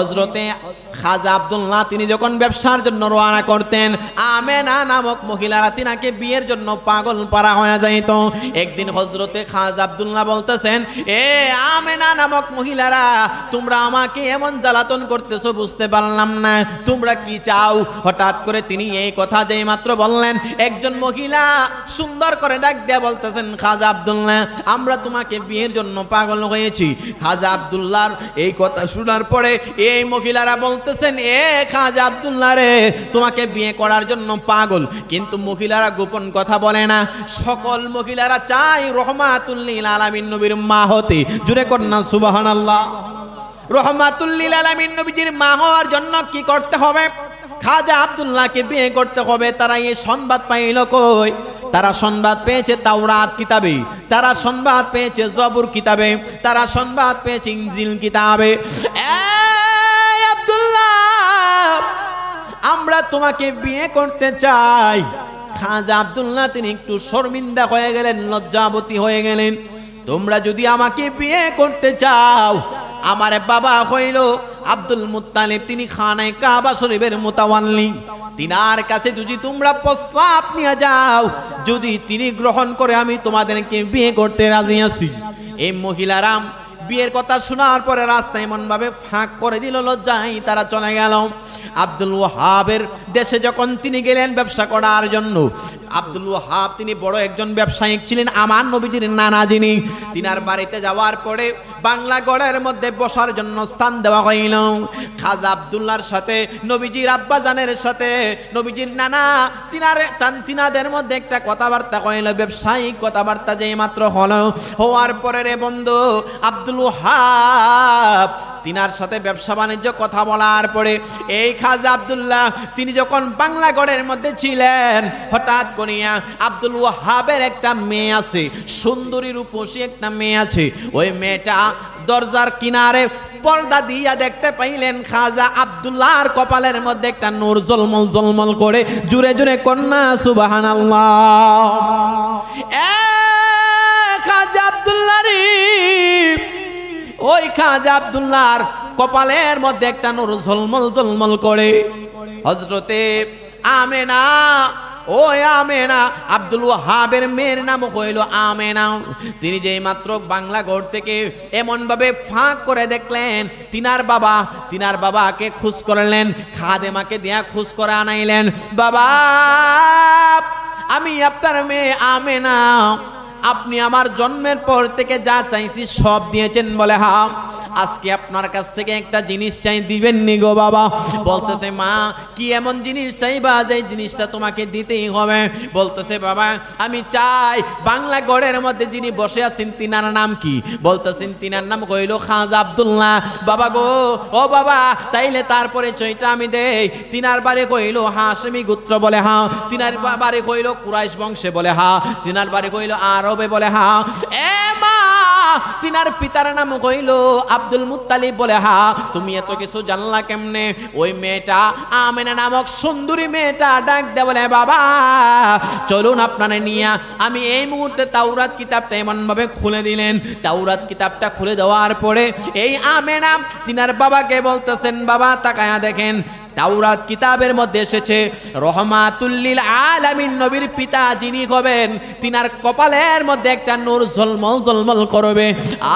হজরতে খাজা আব্দুল্লাহ, তিনি যখন ব্যবসার জন্য রওনা করতেন, আমেনা নামক মহিলারা তিনাকে বিয়ের জন্য পাগল পারা হয়ে যাইত। একদিন হজরতে খাজা আব্দুল্লাহ বলতেছেন, এ আমেনা নামক মহিলারা, তোমরা আমাকে এমন জ্বালাতন করতেছো, বুঝতে পারলাম না। তোমরা কি চাও? হঠাৎ করে তিনি এই কথা যেই মাত্র বললেন, একজন মহিলা সুন্দর করে ডাক দিয়ে বলতেছেন, খাজা আব্দুল্লাহ, আমরা তোমাকে বিয়ের জন্য পাগল হয়েছি। খাজা আব্দুল্লাহর এই কথা শোনার পরে এই মহিলারা বলতেছেন, এ খাজা আব্দুল্লাহ রে, তোমাকে বিয়ে করার জন্য পাগল। কিন্তু মহিলারা গোপন কথা বলে না। সকল মহিলারা চাই রহমাতুল্লিল আলামিন নবীর মা হতে। জুড়ে কন্যা সুবাহান আল্লাহ রহমাতুল্লিল আলামিন নবীজির মা হওয়ার জন্য কি করতে হবে? খাজা আব্দুল্লাহকে বিয়ে করতে হবে। তারা এই সংবাদ পাইল কই? তারা সংবাদ পেয়েছে তাওরাত কিতাবে। তারা সংবাদ পেয়েছে জবুর কিতাবে। তারা সংবাদ পেয়েছে ইনজিল কিতাবে। এই তোমাকে বিয়ে করতে চাই। খাজা আব্দুল্লাহ, তিনি একটু শর্মিন্দা হয়ে গেলেন, লজ্জাবতী হয়ে গেলেন। তোমরা যদি আমাকে বিয়ে করতে চাও, আমার বাবা হইল আব্দুল মুত্তালিব, তিনি খানায় কাবা শরীফের মোতাওয়াল্লি। তিনার কাছে যদি তোমরা প্রস্তাব নিয়ে যাও, যদি তিনি গ্রহণ করে আমি তোমাদেরকে বিয়ে করতে রাজি আছি। এই মহিলারাম বিয়ের কথা শোনার পরে রাস্তা এমন ভাবে ফাঁক করে দিল লজ্জাই তারা চলে গেল। আব্দুল ওয়াহাবের দেশে যখন তিনি গেলেন ব্যবসা করার জন্য, আব্দুল ওয়াহাব তিনি বড় একজন ব্যবসায়িক ছিলেন, আমার নবীজির নানা যিনি, তিনার বাড়িতে যাওয়ার পরে বাংলা গড়ের মধ্যে বসার জন্য স্থান দেওয়া হইল। খাজা আবদুল্লার সাথে, নবীজির আব্বাজানের সাথে, নবীজির নানা তিনারে, তান তিনাদের মধ্যে একটা কথাবার্তা কইল ব্যবসায়িক কথাবার্তা যেই মাত্র হলো। হওয়ার পরে রে বন্ধু আব্দুল ওয়াহাব তিনার সাথে ব্যবসা বাণিজ্য, কথা বলার পরে এই খাজা আব্দুল্লাহ, তিনি যখন বাংলা গড়ের মধ্যে ছিলেন, হঠাৎ করিয়া আব্দুল ওয়াহাবের একটা মেয়ে আছে, সুন্দরী রূপসী একটা মেয়ে আছে। ওই মেয়েটা দরজার কিনারে পর্দা দিয়া দেখতে পাইলেন খাজা আব্দুল্লাহর কপালের মধ্যে একটা নূর জলমল জলমল করে, জুড়ে জুড়ে কন্যা সুবাহান খাজা ওই খাজা আব্দুল্লাহর কপালের মধ্যে একটা নূর ঝলমল ঝলমল করে। হজরতে আমেনা, ও আমেনা, আব্দুল ওয়াহাবের মেয়ের নাম হইল আমেনা। তিনি যেই মাত্র বাংলা ঘর থেকে এমন ভাবে ফাঁক করে দেখলেন, তিনার বাবা, তিনার বাবাকে খুশ করলেন, খাদেমাকে দিয়া খুশ করে আনাইলেন। বাবা, আমি আপনার মেয়ে আমেনা। আপনি আমার জন্মের পর থেকে যা চাইছি সব দিয়েছেন বলে হা। আজকে আপনার কাছ থেকে একটা জিনিস চাই, দিবেন নি গো বাবা। বলতেছে, মা, কি এমন জিনিস চাইবা যে জিনিসটা তোমাকে দিতেই হবে? বলতেছে, বাবা, আমি চাই বাংলা গড়ের মধ্যে যিনি বসে আছেন তিনার নাম কি? বলতেছেন, তিনার নাম কইল খাজা আব্দুল্লাহ। বাবা গো, ও বাবা, তাইলে তারপরে চইটা আমি দেই। তিনার বাড়ি কইল হাসমি গোত্র বলে হা। তিনার বাড়ি কইল কুরাইশ বংশে বলে হা। তিনার বাড়ি কইল আরবে বলে, হা। এ মা! তিনার পিতার নাম কইল আব্দুল মুত্তালিব বলে, হা। তুমি এত কিছু জানলা কেমনে? ওই মেয়েটা আমেনা নামক সুন্দরী মেয়েটা ডাক দে বলে, বাবা, চলুন আপনারা নিয়ে আমি এই মুহূর্তে তাওরাত কিতাবটা এমন ভাবে খুলে দিলেন। তাওরাত কিতাবটা খুলে দেওয়ার পরে এই আমেনা তিনার বাবাকে বলতেছেন, বাবা, তাকায়া দেখেন। তাওরাত কিতাবের মধ্যে এসেছে, রহমাতুল্লিল আলামিন নবীর পিতা যিনি হবেন, তিনার কপালের মধ্যে একটা নূর জলমল জলমল করবে,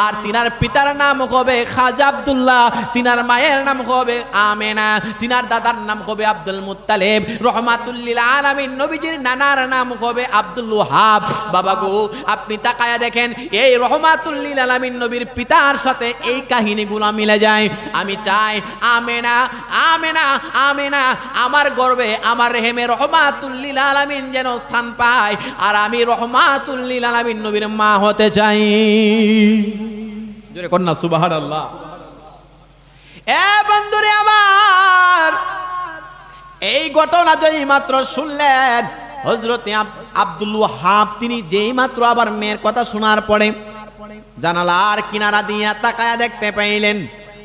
আর তিনার পিতার নাম হবে খাজা আব্দুল্লাহ, তিনার মায়ের নাম হবে আমেনা, তিনার দাদার নাম হবে আব্দুল মুত্তালেব, রহমাতুল্লিল আলামিন নবীজির নানার নাম হবে আব্দুল ওয়াহাব বাবা গো, আপনি তাকায়া দেখেন, এই রহমাতুল্লিল আলামিন নবীর পিতার সাথে এই কাহিনীগুলো মিলে যায়। আমি চাই আমেনা আমেনা আমেনা, আমার গর্বে, আমার রেহেমে রহমাতুল্লিল আলামিন যেন স্থান পায়, আর আমি রহমাতুল্লিল আলামিন নবীর মা হতে চাই। কন্যা সুবাহান আল্লাহ এ বন্ধুরে আমার, এই ঘটনা যেই মাত্র শুনলেন হজরতে আব্দুল ওয়াহাব, তিনি যেই মাত্র আবার মেয়ের কথা শোনার পরে জানালার কিনারা দিয়া তাকায়া দেখতে পাইলেন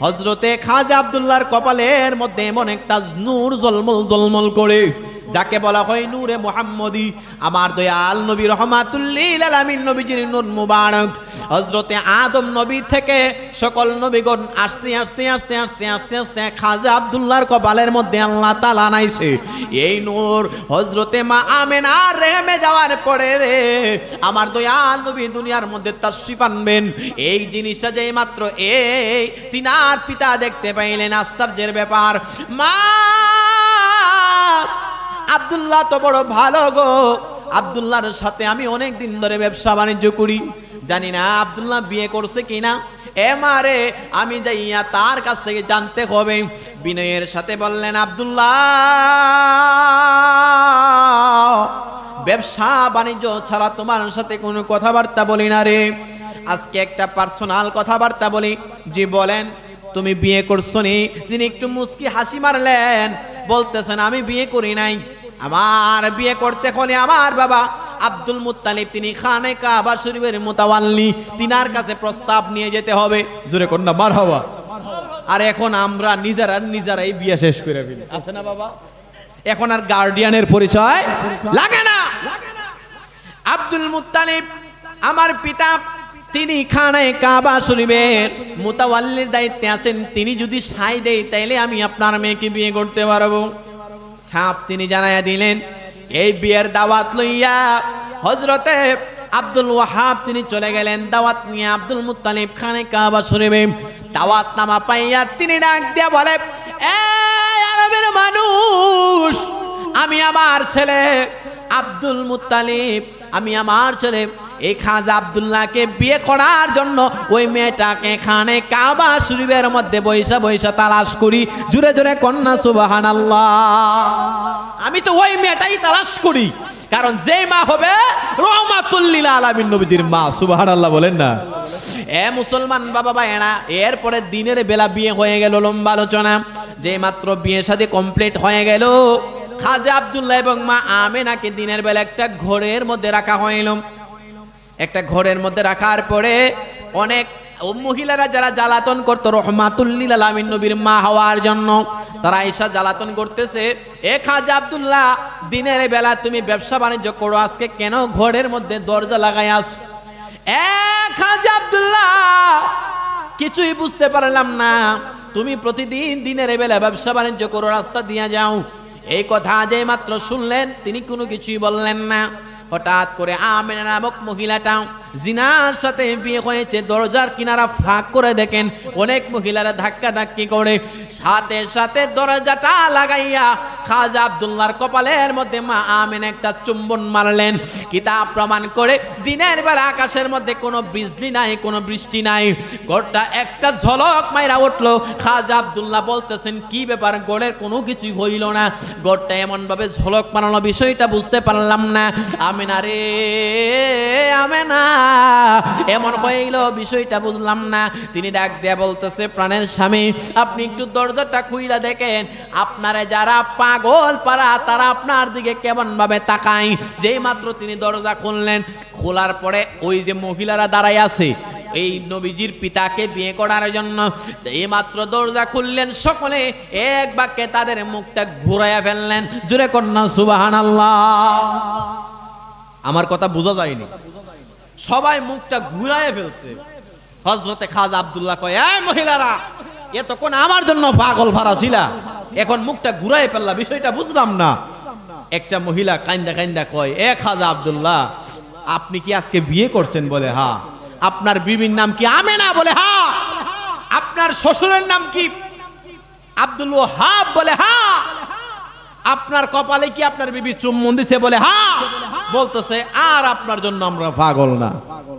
হজরতে খাজা আবদুল্লাহর কপালের মধ্যে এমন একটা নূর জলমল জলমল করে। যাকে বলা হয় নূরে মোহাম্মদী, আমার দয়াল নবী রহমাতুল্লিল নবীজির নূর মুবারক। হজরতে আদম নবী থেকে সকল নবীগণ আস্তে আস্তে আস্তে আস্তে আস্তে আস্তে খাজা আব্দুল্লাহর কপালের মধ্যে আল্লাহ তালা নাইছে। এই নূর হজরতে মা আমেন আর রেহেমে যাওয়ার পরে রে আমার দয়াল নবী দুনিয়ার মধ্যে তাশরিফ আনবেন। এই জিনিসটা যেই মাত্র এই তিনার পিতা দেখতে পাইলেন, আশ্চর্যের ব্যাপার। মা আব্দুল্লাহ তো বড় ভালো গো। আব্দুল্লাহর সাথে আমি অনেক দিন ধরে ব্যবসা বাণিজ্য করি। জানি না আব্দুল্লাহ বিয়ে করছে কিনা। এ মারে আমি যাইয়া তার কাছ থেকে জানতে হবে। বিনয়ের সাথে বললেন, আব্দুল্লাহ, ব্যবসা বাণিজ্য ছাড়া তোমার সাথে কোনো কথাবার্তা বলি না রে। আজকে একটা পার্সোনাল কথাবার্তা বলি। যে বলেন, তুমি বিয়ে করছ নি? তিনি একটু মুস্কি হাসি মারলেন। বলতেছেন, আমি বিয়ে করি নাই। আমার বিয়ে করতে হলে আমার বাবা আব্দুল মুত্তালিব তিনি খানে কাবা শরীফের মোতাওয়াল্লি তিনার কাছে প্রস্তাব নিয়ে যেতে হবে। জোরে কন্যা মার হওয়া আর এখন আমরা নিজেরা নিজেরাই বিয়ে শেষ করে ফেলি। আছে না বাবা? এখন আর গার্ডিয়ানের পরিচয় লাগে না। আব্দুল মুত্তালিব আমার পিতা তিনি খানায় কাবা শরীফের মুতাওয়াল্লির দায়িত্বে আছেন। তিনি যদি সাই দেয় তাইলে আমি আপনার মেয়েকে বিয়ে করতে পারব। সাপ তিনি জানাইয়া দিলেন, এই বিয়ের দাওয়াত লইয়া হজরতে আব্দুল ওয়াহাব তিনি চলে গেলেন। দাওয়াত নিয়ে আব্দুল মুত্তালিব খানে কাবা শরীফে। দাওয়াত নামা পাইয়া তিনি ডাক দিয়া বলে, এই আরবের মানুষ, আমি আমার ছেলে আব্দুল মুত্তালিব, আমি আমার ছেলে এই খাজা আব্দুল্লাহকে বিয়ে করার জন্য ওই মেয়েটাকে এখানে কাবা শরীফের মধ্যে বৈশা বৈশা তালাশ করি। জুড়ে জুড়ে কন্যা সুবাহান আমি তো ওই মেয়েটাই তালাশ করি। কারণ যে মা হবে রহমাতুল্লিল আলামিন নবীজির মা সুবাহান আল্লাহ বলেন না। এ মুসলমান বাবা ভাইয়েরা, এরপরে দিনের বেলা বিয়ে হয়ে গেল লম্বা আলোচনা। যে মাত্র বিয়ে সাথে কমপ্লিট হয়ে গেল, খাজা আব্দুল্লাহ এবং মা আমেনাকে দিনের বেলা একটা ঘরের মধ্যে রাখা হইল। একটা ঘরের মধ্যে রাখার পরে অনেক মহিলারা যারা জ্বালাতন করতো রহমাতুল্লিল আলামিন নবীর মা হওয়ার জন্য, তারা আইসা জ্বালাতন করতেছে, এ খাজা আব্দুল্লাহ, দিনের বেলা তুমি ব্যবসা বাণিজ্য করো, আজকে কেন ঘরের মধ্যে দরজা লাগাই আস? এ খাজা আব্দুল্লাহ, কিছুই বুঝতে পারলাম না, তুমি প্রতিদিন দিনের বেলা ব্যবসা বাণিজ্য করো, রাস্তা দিয়ে যাও। এই কথা যে মাত্র শুনলেন, তিনি কোনো কিছুই বললেন না। হঠাৎ করে আমেনা নামক মহিলাটা জিনার সাথে বিয়ে হয়েছে, দরজার কিনারা ফাঁক করে দেখেন, অনেক মহিলারা ধাক্কা ধাক্কি করে। সাথে সাথে দরজাটা লাগাইয়া খাজা আব্দুল্লাহর কপালের মধ্যে মা আমেন একটা চুম্বন মারলেন। কিতাব প্রমাণ করে দিনের বেলা আকাশের মধ্যে কোনো বিজলি নাই, কোনো বৃষ্টি নাই। ঘরটা একটা ঝলক মাইরা উঠল। খাজা আব্দুল্লাহ বলতেছেন, কি ব্যাপার? গড়ের কোনো কিছুই হইল না। গড়টা এমনভাবে ঝলক মারানো বিষয়টা বুঝতে পারলাম না। আমেনা রে, আমেনা। এমন হইল, বিষয়টা বুঝলাম না। তিনি ডাক দেয়া বলতেছে, প্রাণের স্বামী, আপনি একটু দরজাটা খুইলা দেখেন। আপনারা যারা পাগল পারা তারা আপনার দিকে কেমন ভাবে তাকায়? যেই মাত্র তিনি দরজা খুললেন, খোলার পরে ওই যে মহিলারা দাঁড়াই আছে, এই নবীজির পিতাকে বিয়ে করার জন্য এই মাত্র দরজা খুললেন, সকলে এক বাক্যে তাদের মুখটা ঘুরাইয়া ফেললেন। জুড়ে কন্যা সুবাহান আল্লাহ আমার কথা বোঝা যায়নি। সবাই মুখটা ঘুরাইয়া ফেলছে। হজরতে খাজা আবদুল্লাহ কয় এই মহিলারা এতক্ষণ আমার জন্য পাগল ভাড়া ছিলা। এখন মুখটা ঘুরাই ফেললা, বিষয়টা বুঝলাম না। একটা মহিলা কান্দা কান্দা কয়, এ খাজা আব্দুল্লাহ, আপনি কি আজকে বিয়ে করছেন? বলে, হা। আপনার বিবির নাম কি আমেনা? বলে, হা। আপনার শ্বশুরের নাম কি? আব্দুল ওহাব বলে, হা। আপনার কপালে কি আপনার বিবি চুম্বন দিছে বলে, হা! বলতেছে, আর আপনার জন্য আমরা পাগল না।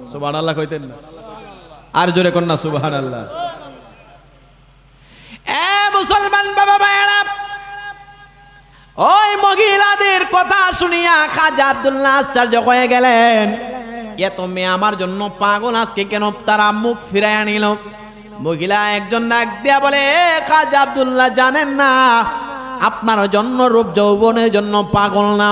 সুবহান আল্লাহ কইতেন না। আর জোরে না সুবহান আল্লাহ এ মুসলমান বাবা ভাইয়েরা, ওই মহিলাদের কথা শুনিয়া খাজা আব্দুল্লাহ আশ্চর্য হয়ে গেলেন। এত মেয়ে আমার জন্য পাগল, আজকে কেন তারা মুখ ফিরায় আনিল মহিলা একজন নাক দিয়া বলে, "এ খাজা আব্দুল্লাহ, জানেন না আপনার জন্য রূপ যৌবনের জন্য পাগল না।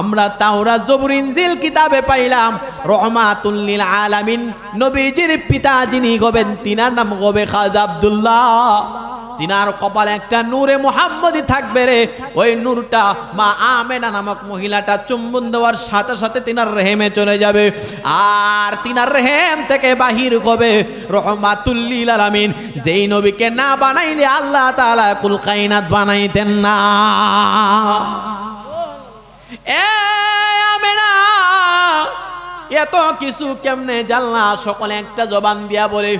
আমরা তাওরা জবুর ইনজিল কিতাবে পাইলাম রহমাতুল্লিল আলামিন। নবীজির পিতা যিনি গবেন, তিনার নাম গবে খাজা আব্দুল্লাহ। তিনার কপালে একটা নূরে মোহাম্মদি থাকবে রে। ওই নূরটা মা আমেনা নামক মহিলাটা চুম্বন দেওয়ার সাথে সাথে তিনার রেহেমে চলে যাবে। আর তিনার রেহেম থেকে বাহির হবে রহমাতুল্লিল আলামিন। যেই নবীকে না বানাইলে আল্লাহ তাআলা কুল কায়নাত বানাইতেন না। এ আমেনা, এত কিছু কেমনে জানলা? সকলে একটা জবান দিয়া বলে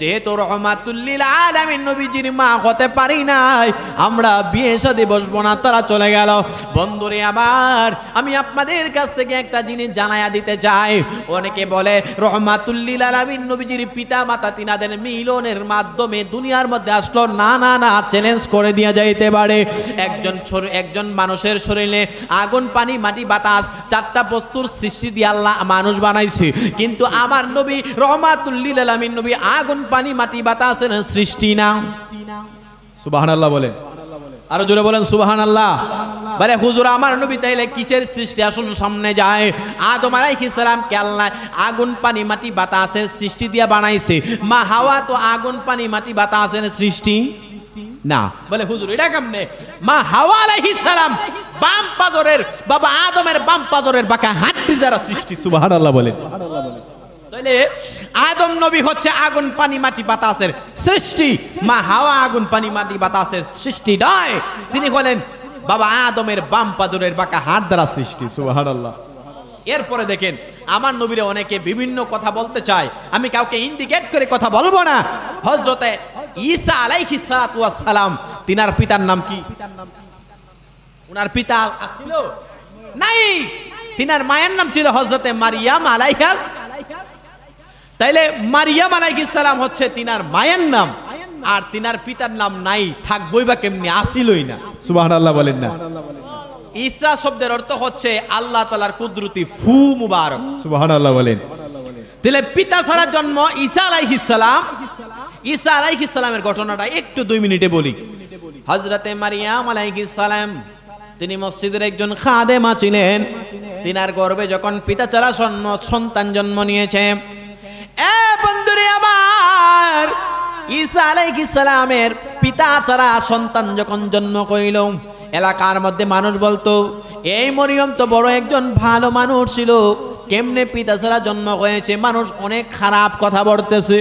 যেহেতু রহমাতুল্লিল আলামিন নবীজির মা হতে পারি নাই, আমরা বিয়ে সাথে বসবো না, তারা চলে গেল। বন্ধুরে আবার আমি আপনাদের কাছ থেকে একটা জিনিস জানায়া দিতে চাই। অনেকে বলে রহমাতুল্লিল আলামিন নবীজির পিতা মাতা তিনাদের মিলনের মাধ্যমে দুনিয়ার মধ্যে আসলো। না না না চ্যালেঞ্জ করে দিয়া যাইতে পারে। একজন একজন মানুষের শরীরে আগুন, পানি, মাটি, বাতাস, চারটা বস্তুর সৃষ্টি দিয়ে আল্লাহ মানুষ বানাইছে। কিন্তু আমার নবী রহমাতুল্লিল আলামিন নবী আগুন পানি, মাটি বাতাসের সৃষ্টি না। সুবহানাল্লাহ বলেন। আরও জোরে বলেন, সুবহানাল্লাহ। বলে, হুজুর, আমার নবী তাইলে কিসের সৃষ্টি? আসুন সামনে যায়। আদম আলাইহিস সালাম কে আল্লাহ আগুন, পানি, মাটি বাতাসের সৃষ্টি দিয়া বানাইছে। মা হাওয়া তো আগুন, পানি, মাটি বাতাসের সৃষ্টি না। বলে, হুজুর, এটা কেমনে? মা হাওয়া আলাইহিস সালাম বাম পাজরের, বাবা আদমের বাম পাজরের বাঁকা হাড্ডি দ্বারা সৃষ্টি। সুবহানাল্লাহ বলেন। তাইলে আদম নবী হচ্ছে আগুন, পানি, মাটি, বাতাসের সৃষ্টি। মা হাওয়া, আগুন, পানি, মাটি, বাতাসের সৃষ্টি নয়। তিনি হলেন বাবা আদমের বাম পাজরের বাঁকা হাত দ্বারা সৃষ্টি, সুবহানাল্লাহ। এরপরে দেখেন, আমার নবীরে অনেকে বিভিন্ন কথা বলতে চায়। আমি কাউকে ইন্ডিকেট করে কথা বলব না। হজরতে ঈসা ওয়াস সালাম তিনার পিতার নাম কি? উনার পিতা আসছিল নাই। তিনার মায়ের নাম ছিল হজরতে মারিয়াম আলাইহাস তাইলে মারিয়াম আলাইহিস সালাম হচ্ছে তিনার মায়ের নাম আর তিনার পিতার নাম নাই থাকবই বা কেমনি আসিলই না। সুবহানাল্লাহ বলেন না। ঈসা শব্দের অর্থ হচ্ছে আল্লাহ তালার কুদরতি ফু মুবারক। সুবহানাল্লাহ বলেন। তাহলে পিতা ছাড়া জন্ম ঈসা আলাইহিস সালাম। ঈসা আলাইহিস সালামের ঘটনাটা একটু দুই মিনিটে বলি। হজরতে মারিয়াম আলাইহিস সালাম তিনি মসজিদের একজন খাদেমা ছিলেন। তিনার গর্বে যখন পিতা ছাড়া সন্তান জন্ম নিয়েছে এ বন্ধুরে আমার, ঈসা আলাইহিস সালামের পিতা ছাড়া সন্তান যখন জন্ম কইল, এলাকার মধ্যে মানুষ বলতো, এই মরিয়ম তো বড় একজন ভালো মানুষ ছিল, কেমনে পিতা ছাড়া জন্ম হয়েছে? মানুষ অনেক খারাপ কথা বলতেছে।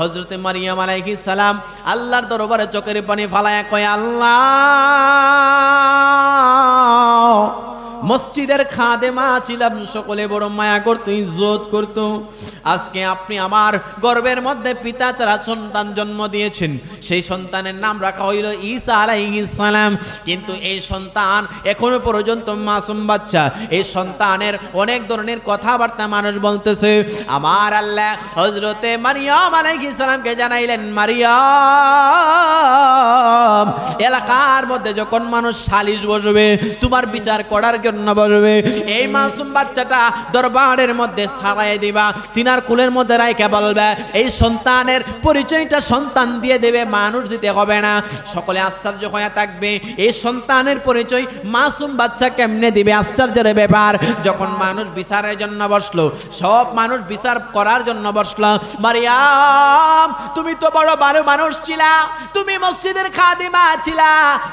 হজরতে মারিয়াম আলাইহিস সালাম আল্লাহর দরবারে চোখের পানি ফালায় কয়, আল্লাহ মসজিদের খাদেমা ছিলাম, সকলে বড় মায়া করতো, ইজ্জত করতো। আজকে আপনি আমার গর্বের মধ্যে পিতা ছাড়া সন্তান জন্ম দিয়েছেন। সেই সন্তানের নাম রাখা হইল ঈসা আলাইহিস সালাম। কিন্তু এই সন্তান এখনও পর্যন্ত মাসুম বাচ্চা। এই সন্তানের অনেক ধরনের কথাবার্তা মানুষ বলতেছে। আমার আল্লাহ হজরতে মারিয়াম আলাইহিস সালামকে জানাইলেন, মারিয়াম, এলাকার মধ্যে যখন মানুষ সালিশ বসবে, তোমার বিচার করার জন্য বসবে এই মাসুম বাচ্চাটা দরবারের মধ্যে সারাই দিবা। তিনার কুলের মধ্যে রাইকে বলবে, এই সন্তানের পরিচয়টা সন্তান দিয়ে দেবে, মানুষ দিতে হবে না। সকলে আশ্চর্য হয়ে থাকবে, এই সন্তানের পরিচয় মাসুম বাচ্চা কেমনে দিবে? আশ্চর্যের ব্যাপার, যখন মানুষ বিচারের জন্য বসল, সব মানুষ বিচার করার জন্য বসল, মারিয়াম, তুমি তো বড় ভালো মানুষ ছিলা, তুমি মসজিদের খাদিমা ছিলা,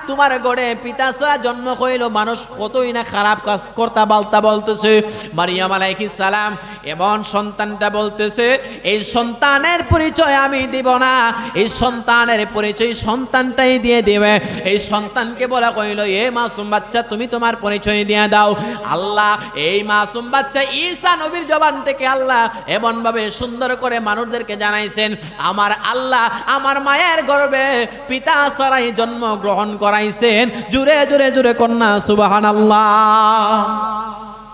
তোমার গড়ে পিতা জন্ম হইল মানুষ কতই না খারাপ কাজ করতা বলতা বলতেছে মারিয়াম আলাইহিস সালাম এমন সন্তানটা বলতেছে, এই সন্তানের পরিচয় আমি দিব না। এই সন্তানের পরিচয় সন্তানটাই দিয়ে দেবে। এই সন্তানকে বলা কইল, এ মাসুম বাচ্চা, তুমি তোমার পরিচয় দিয়ে দাও। আল্লাহ, এই মাসুম বাচ্চা ঈসা নবীর জবান থেকে আল্লাহ এমন ভাবে সুন্দর করে মানুষদেরকে জানাইছেন, আমার আল্লাহ আমার মায়ের গর্ভে পিতা সারাই জন্ম গ্রহণ করাইছেন। জুড়ে জুড়ে জুড়ে কন্যা সুবাহান আল্লাহ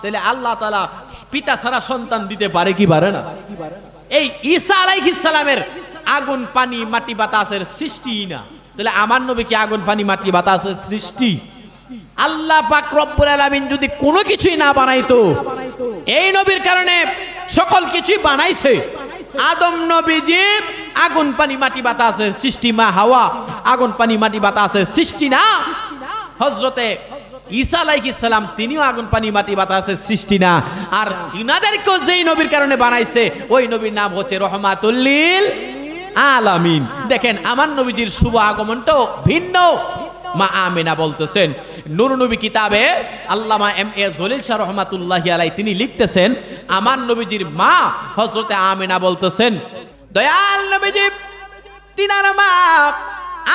তাহলে আল্লাহ তালা পিতা ছাড়া সন্তান দিতে পারে কি পারে না? এই ঈসা সালামের আগুন, পানি, মাটি, বাতাসের সৃষ্টি না। তাহলে আমার নবী কি আগুন, পানি, মাটি, বাতাসের সৃষ্টি? আল্লাহ আলামিন যদি কোনো কিছুই না বানাইতো, এই নবীর কারণে সকল কিছুই বানাইছে। আদম নবীজি আগুন, পানি, মাটি, বাতাসের সৃষ্টি, মা হাওয়া, আগুন, পানি, মাটি, বাতাসের সৃষ্টি না। হজরতে ঈসা সালাম, তিনিও আগুন, পানি, মাটি বাতাসের সৃষ্টি না। আর ইনাদেরকেও যেই নবীর কারণে বানাইছে, ওই নবীর নাম হচ্ছে রহমাতুল্লিল আলামিন। দেখেন, আমার নবীজির শুভ আগমনটাও ভিন্ন। মা আমিনা বলতেছেন, নুর নবী কিতাবে আল্লামা এম এ জলিল শাহ রহমাতুল্লাহ আলাই তিনি লিখতেছেন, আমার নবীজির মা হজরতে আমিনা বলতেছেন, দয়াল নবীজি, তিনার মা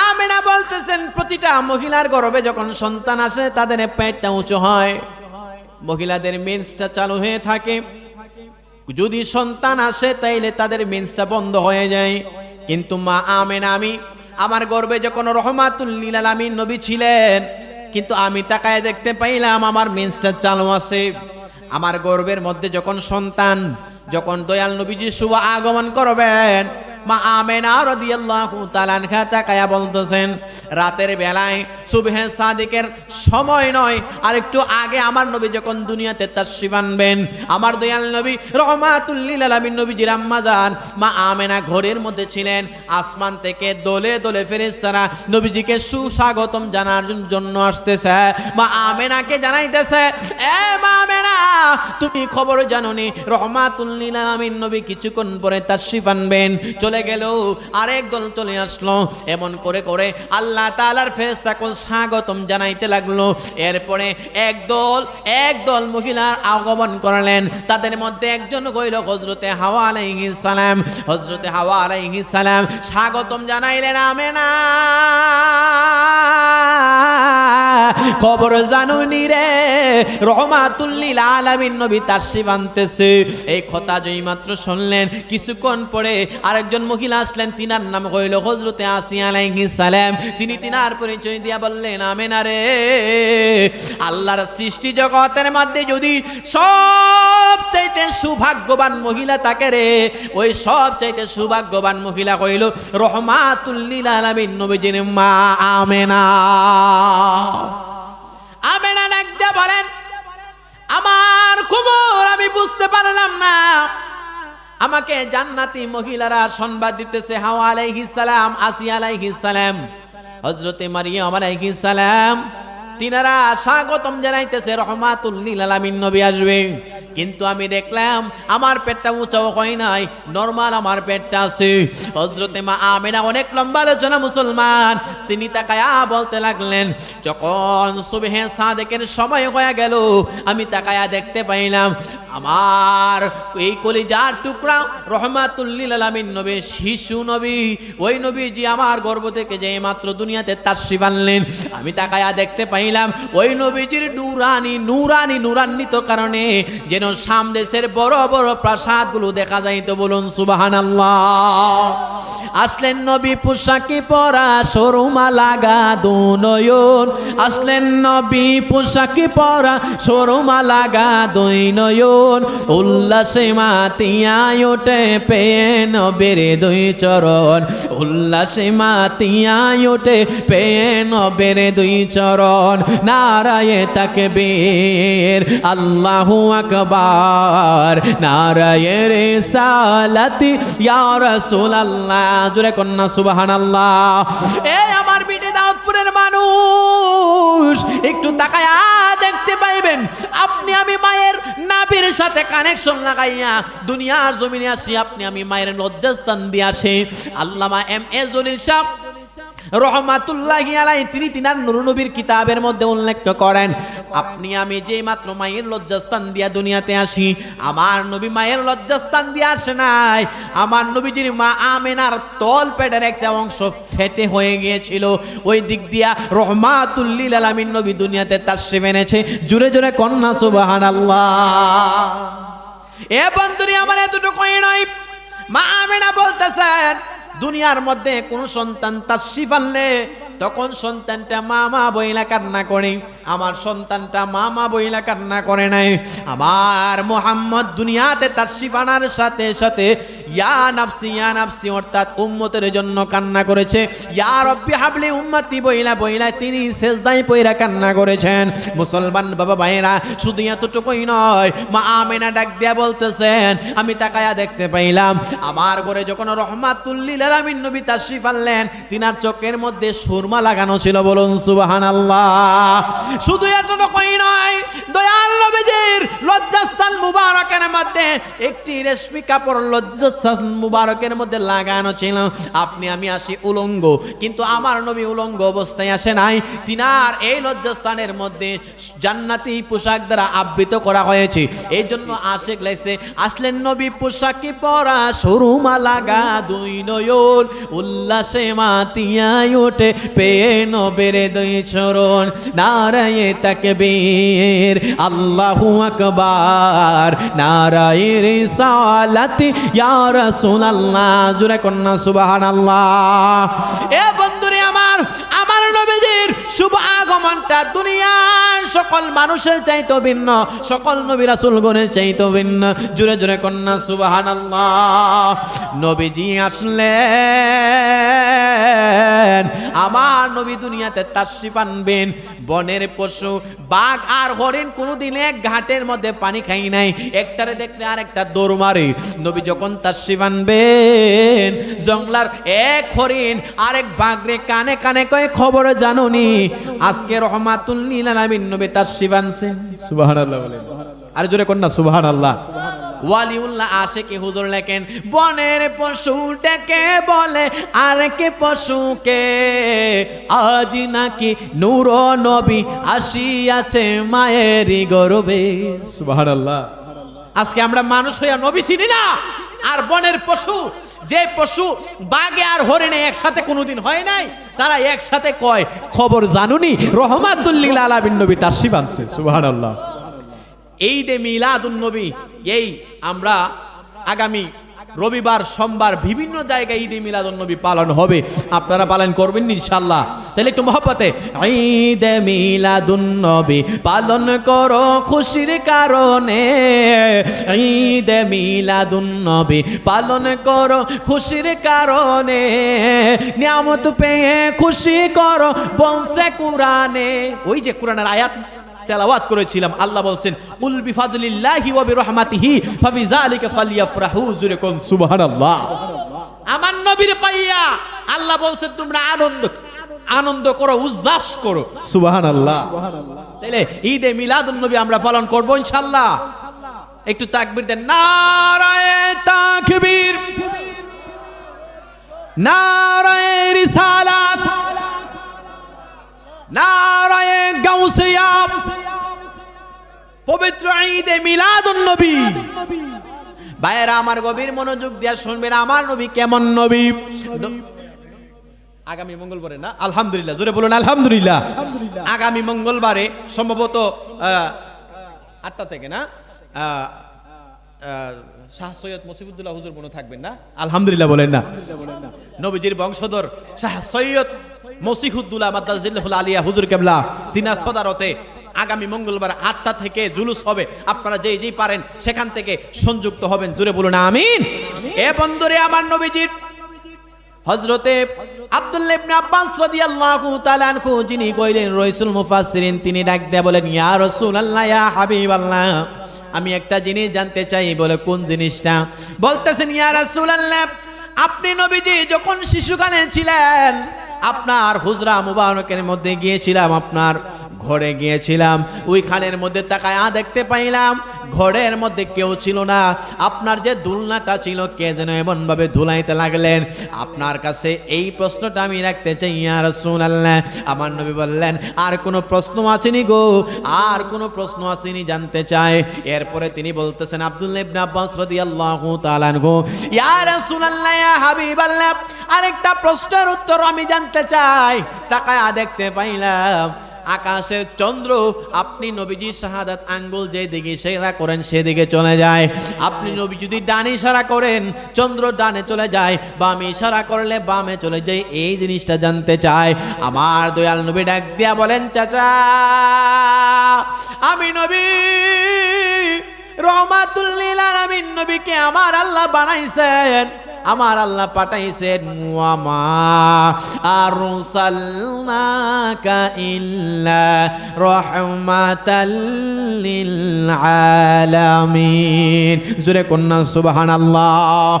আমিনা বলতেছেন, প্রতিটা মহিলার গর্ভে যখন সন্তান আসে, তাদের পেটটা উঁচু হয়। মহিলাদের মেন্সটা চালু হয়ে থাকে। যদি সন্তান আসে, তাইলে তাদের মেন্সটা বন্ধ হয়ে যায়। কিন্তু মা আমেন, আমি, আমার গর্বে যখন রহমাতুল্লিল আলামিন নবী ছিলেন, কিন্তু আমি তাকায় দেখতে পাইলাম, আমার মেন্সটা চালু আছে। আমার গর্বের মধ্যে যখন সন্তান, যখন দয়াল নবীজি শুভ আগমন করবেন মা আমেনা রাদিয়াল্লাহু তাআলা তাকায়া বলতেছেন, রাতের বেলায় সুবহে সাদিকের সময় নয় আর একটু আগে আমার নবী যখন দুনিয়াতে তাশরিফ আনবেন, আমার দয়াল নবী রহমাতুল লিল আলামিন নবীজির আম্মা মা আমেনা ঘরের মধ্যে ছিলেন, আসমান থেকে দোলে দোলে ফেরেশতারা নবীজিকে সুস্বাগতম জানার জন্য আসতেছে, মা আমেনাকে জানাইতেছে, এ মা আমেনা, তুমি খবর জানোনি, রহমাতুল লিল আলামিন নবী কিছুক্ষণ পরে তাশরিফ আনবেন, চলে গেল, আরেক দল চলে আসলো। এমন করে করে আল্লাহ তাআলার ফেরেশতাকে স্বাগতম জানাইতে লাগল। এরপরে এক দল এক দল মহিলার আগমন করলেন। তাদের মধ্যে একজন কইল হজরতে হাওয়া আলাইহিস সালাম। হজরতে হাওয়া আলাইহিস সালাম স্বাগতম জানাইলেন, আমেনা, খবর জানুনি রে রহমাতুল্লিল আলামিন নবী তাশরিফ আনতেছে। এই কথা যেই মাত্র শুনলেন, কিছুক্ষণ পরে আরেকজন মহিলা আসলেন তিনার নাম হইল হজরতে আসিয়া সালাম। তিনি তিনার পরিচয় দিয়া বললেন, আমেনা রে, আল্লাহর সৃষ্টি জগতের মধ্যে যদি সব চাইতে সৌভাগ্যবান মহিলা তাকে রে, ওই সব চাইতে সৌভাগ্যবান মহিলা কইল রহমাতুল্লিল আলামিন নবীজির মা আমেনা। আমেনা ডাক বলেন, আমার খবর আমি বুঝতে পারলাম না আমাকে জান্নাতি মহিলারা সংবাদ দিতেছে, হাওয়া আলাইহিস সালাম, আসিয়া আলাইহিস সালাম। হযরতে মারিয়াম আলাইহিস সালাম তিনারা স্বাগতম জানাইতেছে রহমাতুল্লিল আলামিন নবী আসবে। কিন্তু আমি দেখলাম, আমার পেটটা উঁচাও হয় নাই, নর্মাল আমার পেটটা আছে। হজরতে মা আমেনা অনেক লম্বা আলোচনা মুসলমান, তিনি তাকায়া বলতে লাগলেন, যখন সুবহে সাদেকের সময় হয়ে গেল, আমি তাকায়া দেখতে পাইলাম, আমার এই কলিজার টুকরা রহমাতুল্লিল আলামিন নবী শিশু নবী, ওই নবী যে আমার গর্ব থেকে যে মাত্র দুনিয়াতে তাশরিফ আনলেন আমি তাকায়া দেখতে পাইলাম ওই নবীজির নুরানি নুরানি নুরান্বিত কারণে যেন সামদেশের বড় বড় প্রাসাদগুলো দেখা যাইতো বলুন, সুবহানাল্লাহ। আসলেন নবী পোশাকি পরা সরুমা লাগা দুনয়ন। আসলেন নবী পোশাকি পরা সরুমা লাগা দুই নয়ন উল্লাসে মাতিয়ায় ওঠে পেয়ে নবীর দুই চরণ। উল্লাসে মাতিয়ায় ওঠে পেয়ে নবীর দুই চরণ। নারায়ে তাকে বীর আল্লাহু আকবার, নারায়ে রে সালাতি ইয়া রাসূলুল্লাহ। জোরে কন্যা, সুবহানাল্লাহ। এই আমার বিটে দাউদপুরের মানুষ, একটু তাকায়া দেখতে পাইবেন, আপনি আমি মায়ের নাবির সাথে কানেকশন লাগাইয়া দুনিয়ার জমিনে আসি, আপনি আমি মায়ের লজ্জাস্থান দিয়ে আসি। আল্লামা এম এস দলিল সাহেব রহমাতুল্লাহি আলাই তিনি তিনার নুরনবীর কিতাবের মধ্যে উল্লেখ করেন, আপনি আমি যে মাত্র মায়ের লজ্জাস্থান দিয়া দুনিয়াতে আসি, আমার নবী মায়ের লজ্জাস্থান দিয়ে আসে নাই, আমার নবীজির মা আমেনার তল পেটের একটা অংশ ফেটে হয়ে গিয়েছিল, ওই দিক দিয়া রহমাতুল্লিল আলামিন নবী দুনিয়াতে তার এনেছে জুড়ে জুড়ে কন্যা সুবাহান আল্লাহ এ বন্ধুরি, আমার এতটুকুই নয়, মা আমেনা বলতেছেন দুনিয়ার মধ্যে কোন সন্তান তার আনলে তখন সন্তানটা মা মা বইলা কান্না করে। আমার সন্তানটা মামা বইলা কান্না করে নাই। আমার মোহাম্মদ দুনিয়াতে তাশরিফ আনার সাথে সাথে ইয়া নাফসি ইয়া নাফসি অর্থাৎ উম্মতের জন্য কান্না করেছে। ইয়া রব্বি হাবলি উম্মতি বইলা বইলা তিনি সেজদাই পইরা কান্না করেছেন। মুসলমান বাবা ভাইরা শুধু এতটুকুই নয়, মা আমেনা ডাক দিয়া বলতেছেন, আমি তাকায়া দেখতে পাইলাম, আমার ঘরে যখন রহমাতুল্লিল আলামিন নবী তাশরিফ আনলেন, তিনার চোখের মধ্যে সুরমা লাগানো ছিল, বলুন সুবহানাল্লাহ। শুধু এতটুকুই নয়, দয়াল নবীজির লজ্জাস্থান মুবারকের মধ্যে, একটি রেশমি কাপড় লজ্জাস্থান মুবারকের মধ্যে লাগানো ছিল। আপনি, আমি আসি উলঙ্গ, কিন্তু আমার নবী উলঙ্গ অবস্থায় আসে নাই। তিনার এই লজ্জাস্থানের মধ্যে জান্নাতি পোশাক দ্বারা আবৃত করা হয়েছে। এই জন্য আশেক লাগছে আসলেন নবী, পোশাকি পরা? সরুমা লাগা দুই নয়ন, উল্লাসে মাতিয়ায় ওঠে, পেয়ে নবের দুই চরণ। নারায়ে তাকে তকবীর। আল্লাহু আকবার। নারায়ের রিসালাত। ইয়া রাসূলুল্লাহ। জুরে কন্যা, সুবহানাল্লাহ। এ বন্ধুরে আমার আমার নবীজির শুভ আগমনটা দুনিয়ার সকল মানুষের চাইতো ভিন্ন, সকল নবী রাসূলগণের চাইতো ভিন্ন। জুরে জুরে কন্যা, সুবহানাল্লাহ। নবীজি আসলেন, আমার নবী দুনিয়াতে তাশরিফ আনবেন, বনের পশু, বাঘ আর হরিণ কোনোদিন এক ঘাটের মধ্যে পানি খাই নাই। একটারে দেখলে আরেকটা দৌড় মারে। নবী যখন তাশরিফ আনবেন, জংলার এক হরিণ আরেক বাঘরে কানে কানে কয়ে, খবর জানুনি আজকে রহমাতুল্লিল আলামিন নবী তাশরিফ আনছেন। সুবহানাল্লাহ বলেন। আর জোরে কন্যা সুবহানাল্লাহ। ওয়ালিউল্লাহ আশেকে হুজুর লেখেন বনের পশুটাকে বলে আর কে পশুকে? আজ নাকি নূর নবী আসিয়াছে মায়েরই গর্বে। সুবহানাল্লাহ। আজকে আমরা মানুষ হইয়া নবী চিনি না। আর বনের পশু, যে পশু বাঘে আর হরিণে একসাথে কোনোদিন হয় নাই, তারা একসাথে কয়, খবর জানুনি রহমাতুল্লিল আলাবিন নবী তার শিবানছে সুবহানাল্লাহ। এই দে মিলাদুল নবী, এই আমরা আগামী রবিবার, সোমবার বিভিন্ন জায়গায় ঈদে নবী পালন হবে। আপনারা পালন করবেন ইনশাল্লাহ তাহলে একটু মহব্বতে, ঈদে মিলাদুন নবী পালন করো খুশির কারণে। ঈদে মিলাদুন নবী পালন করো খুশির কারণে। নিয়ামত পেয়ে খুশি করো বংশে কুরআনে। ওই যে কোরআনের আয়াত তেলাওয়াত করেছিলাম। আল্লাহ বলছেন কুল বিফাদলিল্লাহি ওয়া বিরহমাতিহি, ফাবিযালিকা ফালইফরাহু জুরে কোন সুবহানাল্লাহ। আমার নবীর পাইয়া আল্লাহ বলছেন তোমরা আনন্দ আনন্দ করো উল্লাস করো। সুবহানাল্লাহ। তাইলে ঈদে মিলাদুন নবী আমরা পালন করব ইনশাআল্লাহ। একটু তাকবীর দেন, নারায়ে তাকবীর, নারায়ে রিসালাত। নারায়ে গাউসিয়া। পবিত্র ঈদে মিলাদুন নবী। ভাইয়েরা, আমার গভীর মনোযোগ দিয়া শুনবেন, আমার নবী কেমন নবী? আগামী মঙ্গলবারে না? আলহামদুলিল্লাহ, জোরে বলুন আলহামদুলিল্লাহ। আগামী মঙ্গলবারে সম্ভবত আটটা থেকে না? শাহ সৈয়দ মসিবুদ্দুল্লাহ হুজুর মনে থাকবেন না? আলহামদুলিল্লাহ বলেন না। নবীজির বংশধর শাহ সৈয়দ মসিহুদ্দুল্লাহ মাদ্দাজিল্লাহুল আলিয়া হুজুর কেবলা তিনার সদারতে আগামী মঙ্গলবার আটটা থেকে জুলুস হবে। আপনারা যেই যেই পারেন, সেখান থেকে সংযুক্ত হবেন। জুড়ে বলুন, আমিন। এ বন্ধুরে আমার নবীজির হজরতে আব্দুল্লাহ ইবনে আব্বাস রাদিয়াল্লাহু তাআলা আনহু, যিনি কইলেন, রাইসুল মুফাসসিরিন তিনি ডাক দেয়া বলেন, ইয়া রাসূলুল্লাহ, ইয়া হাবিবাল্লাহ আমি একটা জিনিস জানতে চাই, বলে, কোন জিনিসটা? বলতেছেন, ইয়া রাসূলুল্লাহ, আপনি নবীজি যখন শিশুকালে ছিলেন আপনার হুজরা মুবারকের মধ্যে গিয়েছিলাম আপনার ঘরে গিয়েছিলাম, ওইখানের মধ্যে তাকায়া দেখতে পাইলাম, ঘরের মধ্যে কেউ ছিল না। আপনার যে দুলনাটা ছিল, কে যেন এমন ভাবে ধুলাইতে লাগলেন? আপনার কাছে এই প্রশ্নটা আমি রাখতে চাই, ইয়া রাসূলুল্লাহ। আমার নবী বললেন, আর কোনো প্রশ্ন আসেনি গো, আর কোনো প্রশ্ন আসেনি জানতে চায় এরপরে তিনি বলতেছেন, আব্দুল্লাহ ইবনে আব্বাস রাদিয়াল্লাহু তাআলা আনহু, ইয়া রাসূলুল্লাহ, ইয়া হাবিবাল্লাহ, আরেকটা প্রশ্নের উত্তর আমি জানতে চাই। তাকায়া দেখতে পাইলাম আকাশের চন্দ্র, আপনি নবীজি শাহাদাত আঙ্গুল যে দিকে সেরা করেন সেদিকে চলে যায়। আপনি নবী যদি ডানে ইশারা করেন, চন্দ্র ডানে চলে যায়, বামে ইশারা করলে বামে চলে যায়, এই জিনিসটা জানতে চায়। আমার দয়াল নবী ডাক দিয়া বলেন, চাচা, আমি নবী রহমাতুল্লিল আলামিন নবীকে আমার আল্লাহ বানাইছেন। আমার আল্লাহ পাঠাইছেন, ওয়ামা আরসালনাকা ইল্লা রাহমাতাল লিল আলামিন জোরে কন্যা, সুবহানাল্লাহ।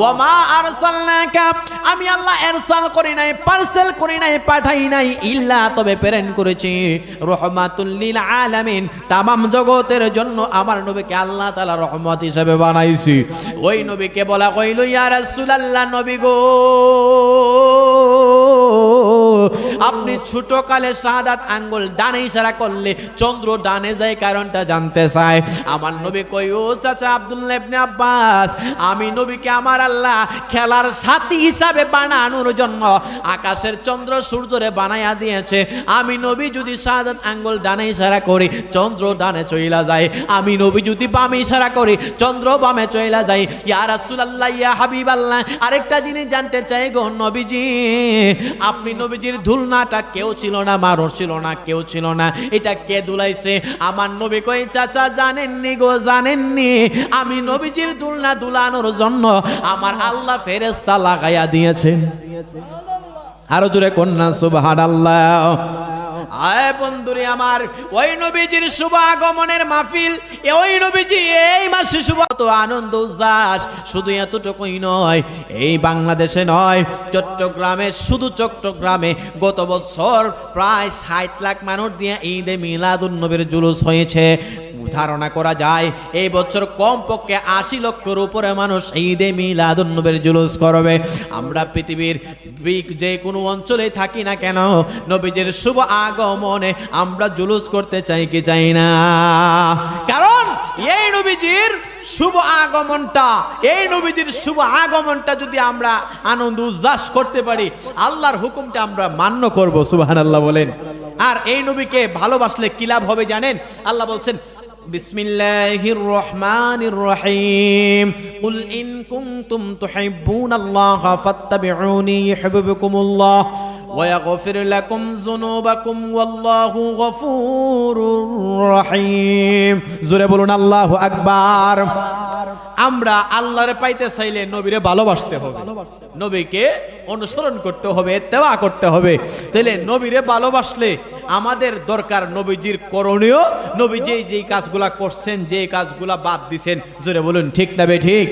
ওয়ামা আরসালনাকা, আমি আল্লাহ এরসাল করি নাই, পার্সেল করি নাই, পাঠাই নাই, ইল্লা তবে প্রেরণ করেছি। রহমাতুল লিল আলামিন তামাম জগতের জন্য আমার নবীকে আল্লাহ তাআলা রহমত হিসেবে বানাইছি। ওই নবীকে বলা কইল ইয়া রাসূলুল্লাহ নবী গো। আপনি ছোট কালে সাদাত আঙ্গুল ডানে ইশারা করলে চন্দ্র ডানে যায়, কারণটা জানতে চায়। আমার নবী কই ও চাচা আব্দুল্লাহ ইবনে আব্বাস, আমি নবীকে আমার আল্লাহ খেলার সাথী হিসাবে বানানোর জন্য আকাশের চন্দ্র সূর্যরে বানাইয়া দিয়েছে। আমি নবী যদি সাদাত আঙ্গুল ডানে ইশারা করি, চন্দ্র ডানে চইলা যায়। আমি নবী যদি বামে ইশারা করি, চন্দ্র বামে চইলা যায়। ইয়া রাসূলুল্লাহ, ইয়া হাবিবাল্লাহ, আরেকটা জিনিস জানতে চাই গো নবীজি। আপনি নবীজির ধুলনাটা কেউ ছিল না মা ছিল না, কেউ ছিল না। এটা কে দুলাইছে? আমার নবী কই চাচা, জানেননি গো, জানেননি। আমি নবীজির দুলনা দুলানোর জন্য আমার আল্লাহ ফেরেস্তা লাগাইয়া দিয়েছেন। আরও জোরে কন্যা সুবহান আল্লাহ আয় বন্ধুরে আমার, ওই নবীজির শুভ আগমনের মাহফিল, ওই নবীজি এই মাসে শুভ তো আনন্দ উল্লাস শুধু এতটুকুই নয়, এই বাংলাদেশে নয়, চট্টগ্রামে, শুধু চট্টগ্রামে গত বছর প্রায় ষাট লাখ মানুষ দিয়ে ঈদে মিলাদুন নবীর জুলুস হয়েছে। ধারণা করা যায়, এই বছর কমপক্ষে আশি লক্ষের উপরে মানুষ ঈদে মিলাদুন নবীর জুলুস করবে। আমরা পৃথিবীর যে কোনো অঞ্চলে থাকি না কেন, নবীজির শুভ আগমনে আমরা জুলুস করতে চাই কি চাই না কারণ এই নবীজির শুভ আগমনটা এই নবীজির শুভ আগমনটা যদি আমরা আনন্দ উল্লাস করতে পারি আল্লাহর হুকুমটা আমরা মান্য করব সুবহানাল্লাহ বলেন আর এই নবীকে ভালোবাসলে কি লাভ হবে জানেন আল্লাহ বলছেন بسم الله الرحمن الرحيم قل إن كنتم تحبون الله فاتبعوني يحببكم الله ويغفر لكم ذنوبكم والله غفور رحيم জোরে বলুন আল্লাহু আকবার আমরা আল্লাহর পাইতে চাইলে নবীরে ভালোবাসতে হবে নবীকে অনুসরণ করতে হবে তেওয়া করতে হবে তাহলে নবীরে ভালোবাসলে আমাদের দরকার নবীজির করণীয় নবী যেই যেই কাজগুলা করছেন যে কাজগুলা বাদ দিছেন জোরে বলুন ঠিক না বে ঠিক